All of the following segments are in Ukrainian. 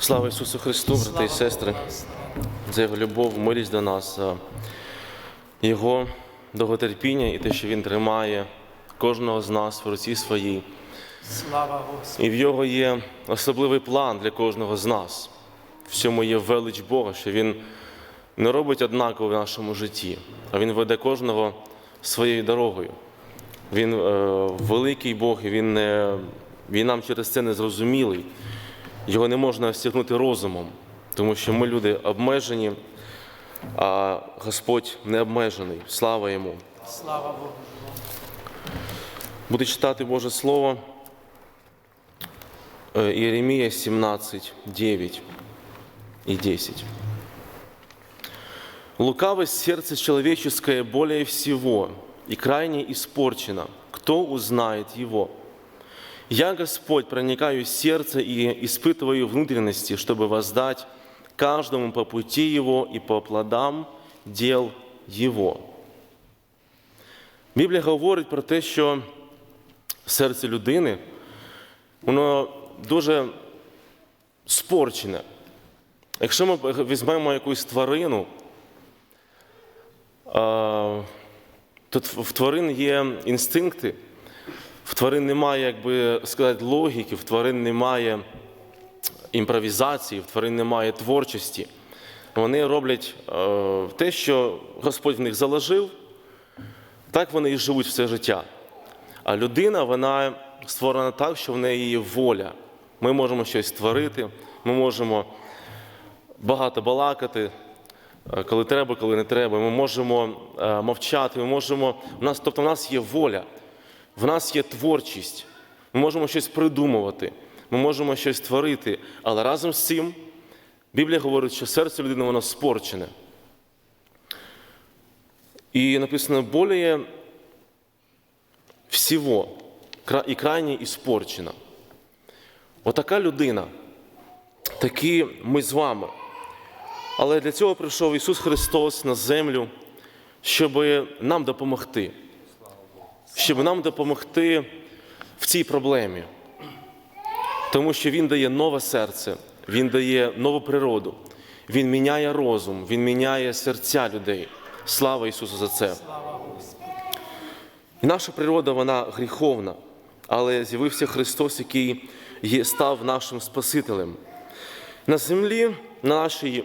Слава Ісусу Христу, брати і сестри, за Його любов, милість до нас, Його довготерпіння і те, що Він тримає кожного з нас в руці своїй. Слава Господу. І в Його є особливий план для кожного з нас. В цьому є велич Бога, що Він не робить однаково в нашому житті, а Він веде кожного своєю дорогою. Він е, великий Бог, і він, не, він нам через це не зрозумілий. Його не можна стягнути розумом, тому що ми люди обмежені, а Господь не обмежений. Слава йому. Слава Богу. Буду читати Боже Слово. Е, Іеремія 17, 9 и 10. Лукавость сердца человеческое более всего и крайне испорчена. Кто узнает его? Я, Господь, проникаю в сердце и испытываю внутренности, чтобы воздать каждому по пути его и по плодам дел его. Біблія говорить про те, що серце людини, воно дуже спорчене. Якщо ми візьмемо якусь тварину, а, то в тварин є інстинкти, в тварин немає, як би сказати, логіки, в тварин немає імпровізації, в тварин немає творчості. Вони роблять е, те, що Господь в них заложив, так вони і живуть все життя. А людина, вона створена так, що в неї є воля. Ми можемо щось створити, ми можемо багато балакати, е, коли треба, коли не треба. Ми можемо е, мовчати, ми можемо. У нас, тобто, в нас є воля, в нас є творчість. Ми можемо щось придумувати, ми можемо щось творити. Але разом з цим Біблія говорить, що серце людини воно спорчене. І написано всего кра- і крайне іспорчена. Отака людина, такі ми з вами. Але для цього прийшов Ісус Христос на землю, щоб нам допомогти, щоб нам допомогти в цій проблемі. Тому що Він дає нове серце, Він дає нову природу, Він міняє розум, Він міняє серця людей. Слава Ісусу за це. Наша природа, вона гріховна, але з'явився Христос, який є, став нашим Спасителем. На землі нашій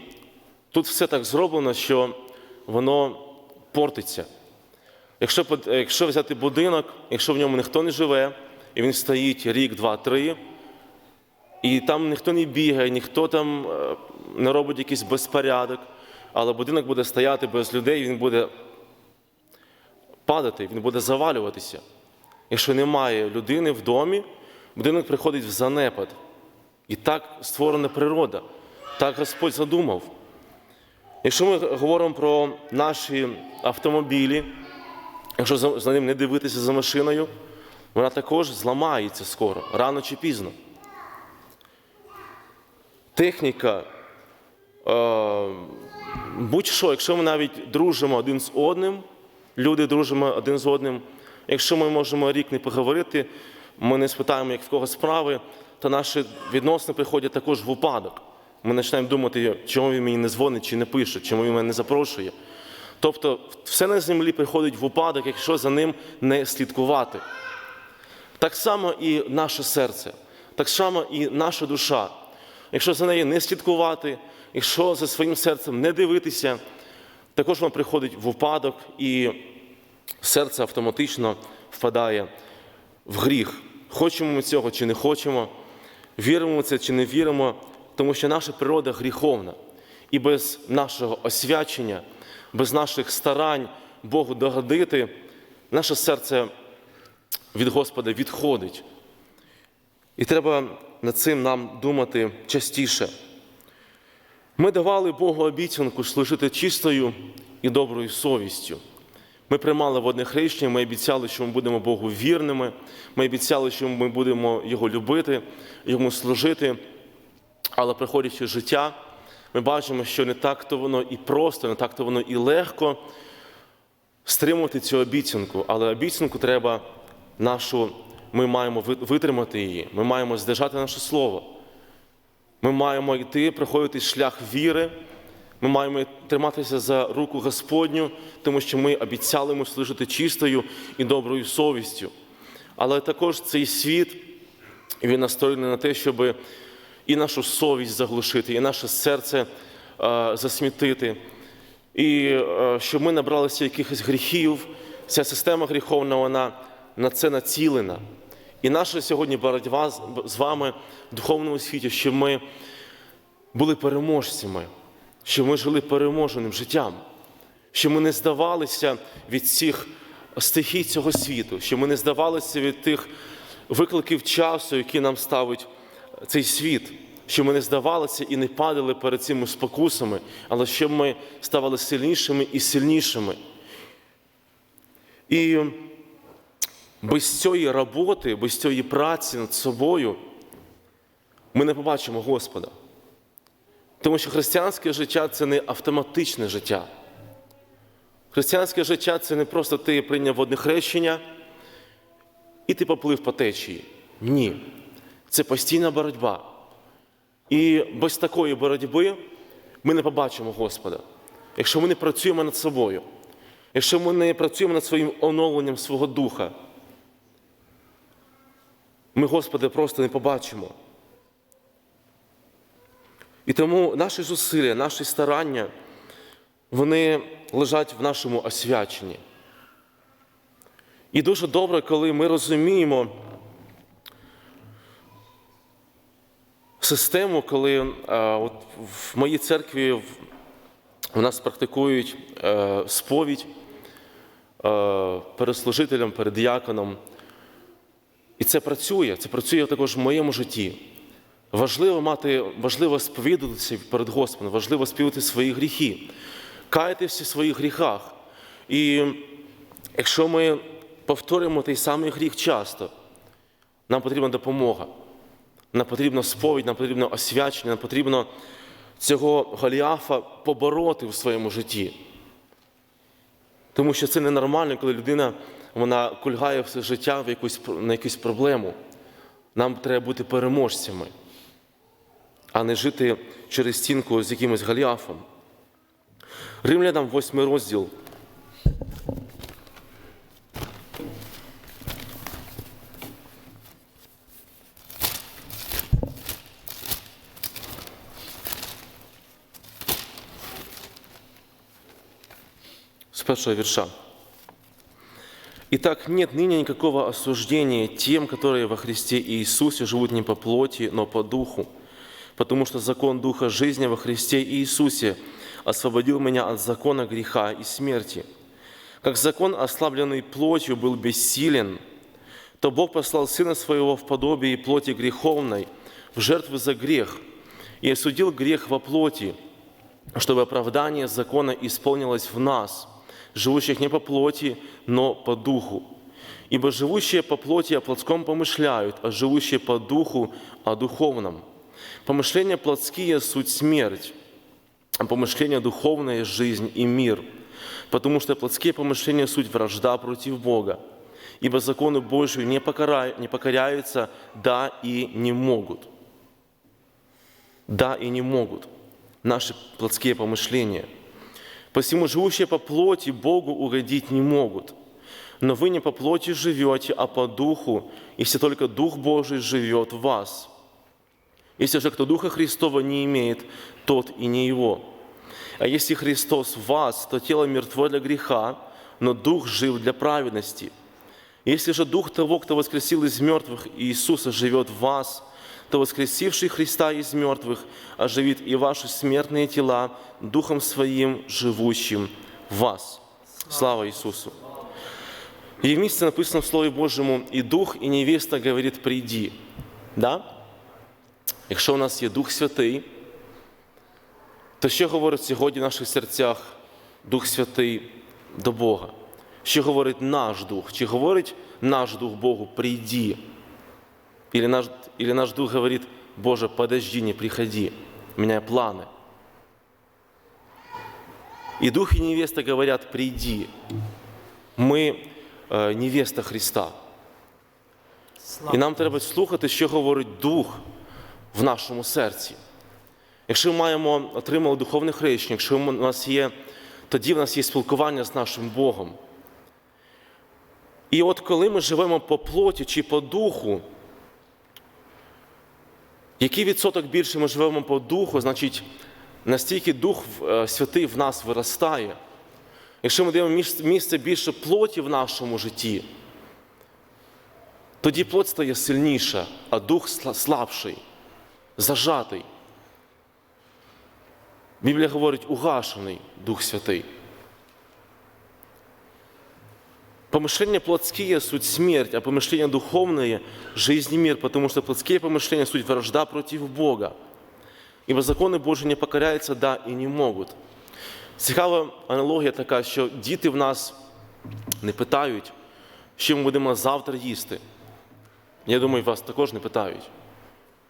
тут все так зроблено, що воно портиться. Якщо, якщо взяти будинок, якщо в ньому ніхто не живе, і він стоїть рік, два, три, і там ніхто не бігає, ніхто там е, не робить якийсь безпорядок, але будинок буде стояти без людей, він буде падати, він буде завалюватися. Якщо немає людини в домі, будинок приходить в занепад. І так створена природа, так Господь задумав. Якщо ми говоримо про наші автомобілі, якщо за за ним не дивитися за машиною, вона також зламається скоро, рано чи пізно. Техніка, е, будь-що, якщо ми навіть дружимо один з одним, люди дружимо один з одним, якщо ми можемо рік не поговорити, ми не спитаємо, як в кого справи, то наші відносини приходять також в упадок. Ми починаємо думати, чому він мені не дзвонить чи не пише, чому він мене не запрошує. Тобто, все на землі приходить в упадок, якщо за ним не слідкувати. Так само і наше серце, так само і наша душа. Якщо за нею не слідкувати, якщо за своїм серцем не дивитися, також воно приходить в упадок, і серце автоматично впадає в гріх. Хочемо ми цього чи не хочемо, віримо ми це чи не віримо, тому що наша природа гріховна. І без нашого освячення, без наших старань Богу догодити, наше серце від Господа відходить. І треба над цим нам думати частіше. Ми давали Богу обіцянку служити чистою і доброю совістю. Ми приймали водне хрещення, ми обіцяли, що ми будемо Богу вірними, ми обіцяли, що ми будемо Його любити, Йому служити. Але приходячи життя, ми бачимо, що не так то воно і просто, не так то воно і легко стримувати цю обіцянку. Але обіцянку треба нашу, ми маємо витримати її, ми маємо здержати наше слово. Ми маємо йти, проходити шлях віри. Ми маємо триматися за руку Господню, тому що ми обіцяли йому служити чистою і доброю совістю. Але також цей світ він настроєний на те, щоб і нашу совість заглушити, і наше серце е, засмітити, і е, щоб ми набралися якихось гріхів. Ця система гріховна, вона на це націлена. І наша сьогодні боротьба з- вами в духовному світі, щоб ми були переможцями, щоб ми жили переможеним життям, щоб ми не здавалися від цих стихій цього світу, щоб ми не здавалися від тих викликів часу, які нам ставить цей світ, щоб ми не здавалися і не падали перед цими спокусами, але щоб ми ставали сильнішими і сильнішими. І без цієї роботи, без цієї праці над собою ми не побачимо Господа. Тому що християнське життя це не автоматичне життя. Християнське життя це не просто ти прийняв одне хрещення і ти поплив по течії. Ні. Це постійна боротьба. І без такої боротьби ми не побачимо Господа. Якщо ми не працюємо над собою, якщо ми не працюємо над своїм оновленням свого духа, ми Господа просто не побачимо. І тому наші зусилля, наші старання, вони лежать в нашому освяченні. І дуже добре, коли ми розуміємо систему, коли а, от в моїй церкві в, нас практикують е, сповідь е, перед служителем, перед діаконом. І це працює, це працює також в моєму житті. Важливо мати, важливо сповідатися перед Господом, важливо співати свої гріхи, каятися в своїх гріхах. І якщо ми повторюємо той самий гріх часто, нам потрібна допомога, нам потрібна сповідь, нам потрібно освячення, нам потрібно цього Голіафа побороти в своєму житті. Тому що це ненормально, коли людина вона кульгає все життя в якусь, на якусь проблему. Нам треба бути переможцями, а не жити через стінку з якимось Голіафом. Римлянам 8 розділ. С вірша. Итак, нет ныне никакого осуждения тем, которые во Христе Иисусе живут не по плоти, но по духу. Потому что закон Духа жизни во Христе Иисусе освободил меня от закона греха и смерти. Как закон, ослабленный плотью, был бессилен, то Бог послал Сына Своего в подобие плоти греховной, в жертву за грех, и осудил грех во плоти, чтобы оправдание закона исполнилось в нас, живущих не по плоти, но по духу. Ибо живущие по плоти о плотском помышляют, а живущие по духу о духовном. Помышления плотские – суть смерть, а помышления духовное – жизнь и мир. Потому что плотские помышления – суть вражда против Бога. Ибо закону Божию не, покара- не покоряются, да и не могут. Да и не могут наши плотские помышления. Посему живущие по плоти Богу угодить не могут. Но вы не по плоти живете, а по духу, если только Дух Божий живет в вас. Если же кто Духа Христова не имеет, тот и не его. А если Христос в вас, то тело мертво для греха, но Дух жив для праведности. Если же Дух того, кто воскресил из мертвых Иисуса, живет в вас, то воскресивший Христа из мертвых оживит и ваши смертные тела Духом Своим, живущим в вас. Слава Иисусу! И в месте написано в Слові Божому, і Дух, і невеста говорить, прийди. Да? Якщо у нас є Дух Святий, то що говорить сьогодні в наших серцях Дух Святий до Бога? Що говорить наш Дух? Чи говорить наш Дух Богу, прийди? Или наш, или наш Дух говорит, Боже, подожди, не приходи, у меня планы. И Дух и невеста говорят, приди. Ми е, невеста Христа. І Слава, нам треба слухати, що говорить Дух в нашому серці. якщо ми маємо отримали духовне хрещення, якщо у нас є, тоді в нас є спілкування з нашим Богом. І от коли ми живемо по плоті чи по духу, який відсоток більше ми живемо по духу, значить, настільки Дух е, Святий в нас виростає. Якщо ми даємо місце більше плоті в нашому житті, тоді плоть стає сильніша, а дух слабший, зажатий. Біблія говорить, угашений Дух Святий. Помышление плотские – суть смерть, а помышление духовное – жизнь и мир, потому что плотские помышления – суть вражда против Бога. Ибо закони Божі не покоряються, да, і не можуть. Цікава аналогія така, що діти в нас не питають, що ми будемо завтра їсти. Я думаю, вас також не питають.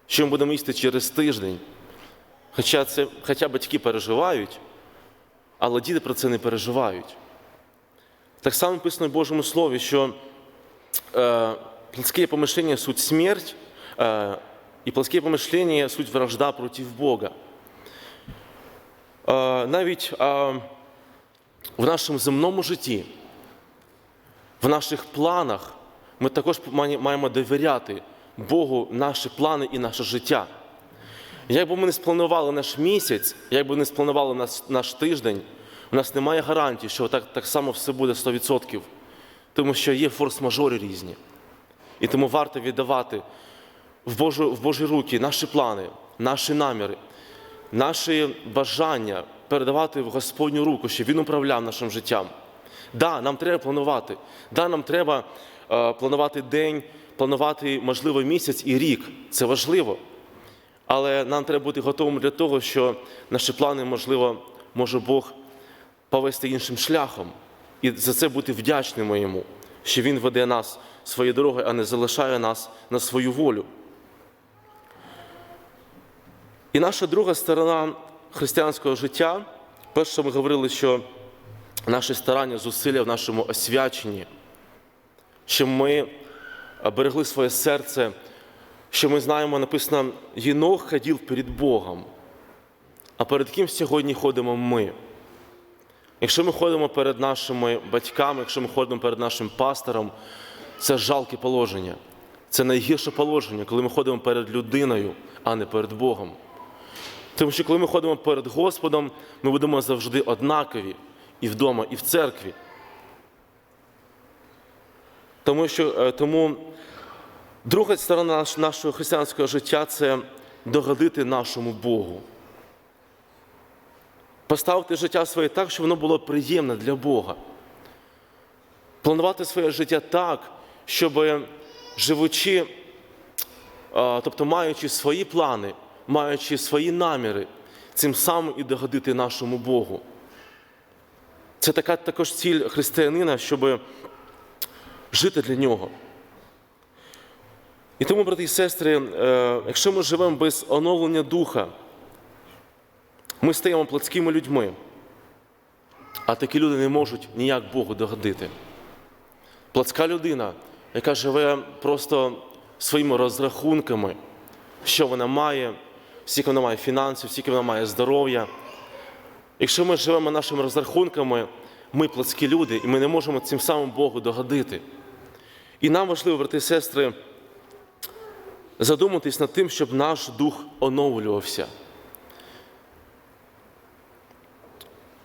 Що ми будемо їсти через тиждень. Хоча, це, хоча батьки переживають, але діти про це не переживають. Так само написано в Божому Слові, що е, плотське помишлення – суть смерть, е, і плотське помишлення – суть вражда проти Бога. Е, навіть в нашому земному житті, в наших планах ми також маємо довіряти Богу наші плани і наше життя. Як би ми не спланували наш місяць, як би не спланували наш тиждень, у нас немає гарантії, що так, так само все буде 100%. Тому що є форс-мажори різні. І тому варто віддавати в, Божу, в Божі руки наші плани, наші наміри, наші бажання передавати в Господню руку, щоб Він управляв нашим життям. Да, нам треба планувати. Да, нам треба е, планувати день, планувати, можливо, місяць і рік. Це важливо. Але нам треба бути готовим для того, що наші плани, можливо, може Бог повести іншим шляхом. І за це бути вдячними йому, що Він веде нас своєю дорогою, а не залишає нас на свою волю. І наша друга сторона християнського життя, перше, ми говорили, що наші старання, зусилля в нашому освяченні, що ми берегли своє серце, що ми знаємо, написано, Єнох ходив перед Богом. А перед ким сьогодні ходимо ми? Якщо ми ходимо перед нашими батьками, якщо ми ходимо перед нашим пастором, це жалке положення. Це найгірше положення, коли ми ходимо перед людиною, а не перед Богом. Тому що коли ми ходимо перед Господом, ми будемо завжди однакові і вдома, і в церкві. Тому що е, тому друга сторона нашого християнського життя це догодити нашому Богу. Поставити життя своє так, щоб воно було приємне для Бога. Планувати своє життя так, щоб живучи, тобто маючи свої плани, маючи свої наміри, цим самим і догодити нашому Богу. Це така також ціль християнина, щоб жити для нього. І тому, брати і сестри, е, якщо ми живемо без оновлення духа, ми стаємо плотськими людьми, а такі люди не можуть ніяк Богу догодити. Плотська людина, яка живе просто своїми розрахунками, що вона має, скільки вона має фінансів, скільки вона має здоров'я. Якщо ми живемо нашими розрахунками, ми плотські люди, і ми не можемо цим самим Богу догодити. І нам важливо, брати і сестри, задуматись над тим, щоб наш дух оновлювався.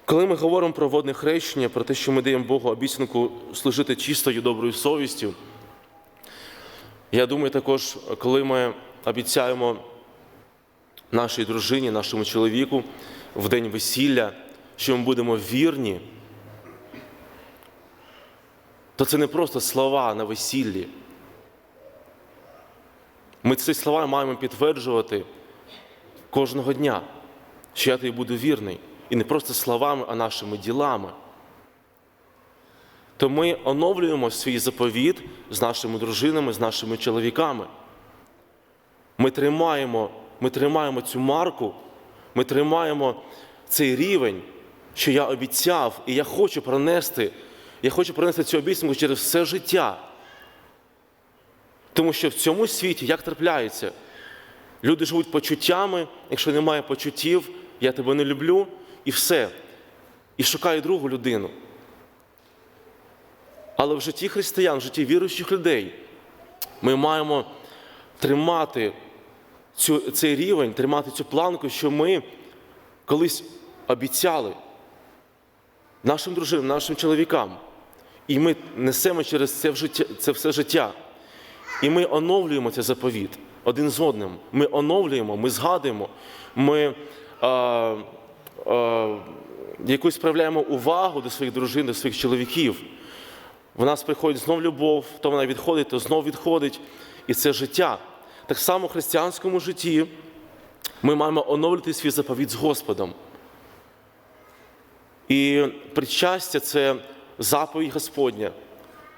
Коли ми говоримо про водне хрещення, про те, що ми даємо Богу обіцянку служити чистою доброю совістю, я думаю також, коли ми обіцяємо нашій дружині, нашому чоловіку в день весілля, що ми будемо вірні, то це не просто слова на весіллі. Ми ці слова маємо підтверджувати кожного дня, що я тобі буду вірний. І не просто словами, а нашими ділами. То ми оновлюємо свій заповіт з нашими дружинами, з нашими чоловіками. Ми тримаємо, ми тримаємо цю марку, ми тримаємо цей рівень, що я обіцяв, і я хочу пронести, я хочу пронести цю обіцянку через все життя. Тому що в цьому світі як трапляється, Люди живуть почуттями, якщо немає почуттів, я тебе не люблю, і все. І шукають другу людину. Але в житті християн, в житті віруючих людей ми маємо тримати цю, цей рівень, тримати цю планку, що ми колись обіцяли нашим дружинам, нашим чоловікам. І ми несемо через це, в життя, це все життя. І ми оновлюємо цей заповіт один з одним. Ми оновлюємо, ми згадуємо, ми якусь проявляємо увагу до своїх дружин, до своїх чоловіків. В нас приходить знов любов, то вона відходить, то знов відходить. І це життя. Так само в християнському житті ми маємо оновлювати свій заповіт з Господом. І причастя це заповідь Господня,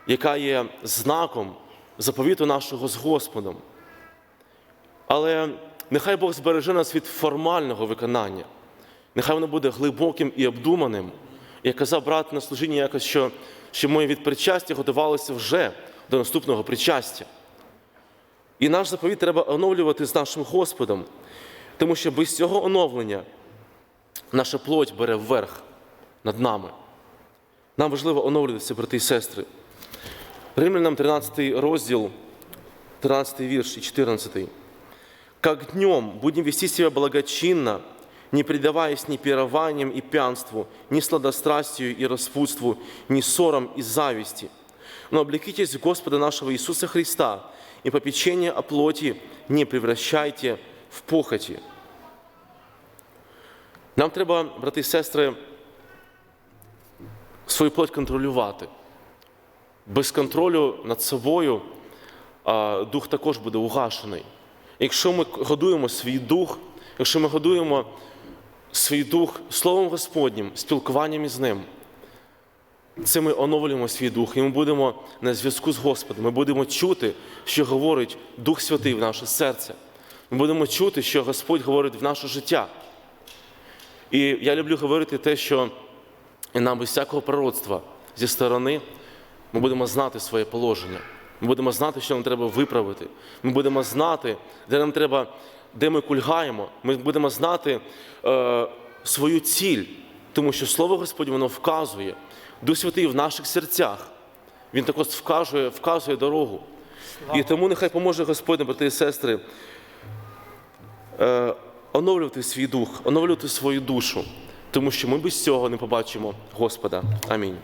яка є знаком заповіту нашого з Господом. Але нехай Бог збереже нас від формального виконання. Нехай воно буде глибоким і обдуманим. Як казав брат на служінні якось, що, що ми від причастя готувалися вже до наступного причастя. І наш заповіт треба оновлювати з нашим Господом, тому що без цього оновлення наша плоть бере вверх над нами. Нам важливо оновлюватися, брати і сестри. Римлянам 13 розділ, 13 вірш і 14. «Как днем будем вести себя благочинно, не предаваясь ни пированиям и пьянству, ни сладострастию и распутству, ни ссорам и зависти, но облекитесь Господа нашего Иисуса Христа, и попечение о плоти не превращайте в похоті». Нам треба, брати і сестри, свою плоть контролювати. Без контролю над собою дух також буде угашений. Якщо ми годуємо свій дух, якщо ми годуємо свій дух Словом Господнім, спілкуванням із Ним, це ми оновлюємо свій дух, і ми будемо на зв'язку з Господом. Ми будемо чути, що говорить Дух Святий в наше серце. Ми будемо чути, що Господь говорить в наше життя. І я люблю говорити те, що нам без всякого пророцтва зі сторони ми будемо знати своє положення. Ми будемо знати, що нам треба виправити. Ми будемо знати, де нам треба, де ми кульгаємо. Ми будемо знати е, свою ціль, тому що Слово Господь воно вказує. Дух Святий в наших серцях. Він також вказує, вказує дорогу. І тому нехай поможе Господь, брати і сестри, е, оновлювати свій дух, оновлювати свою душу, тому що ми без цього не побачимо Господа. Амінь.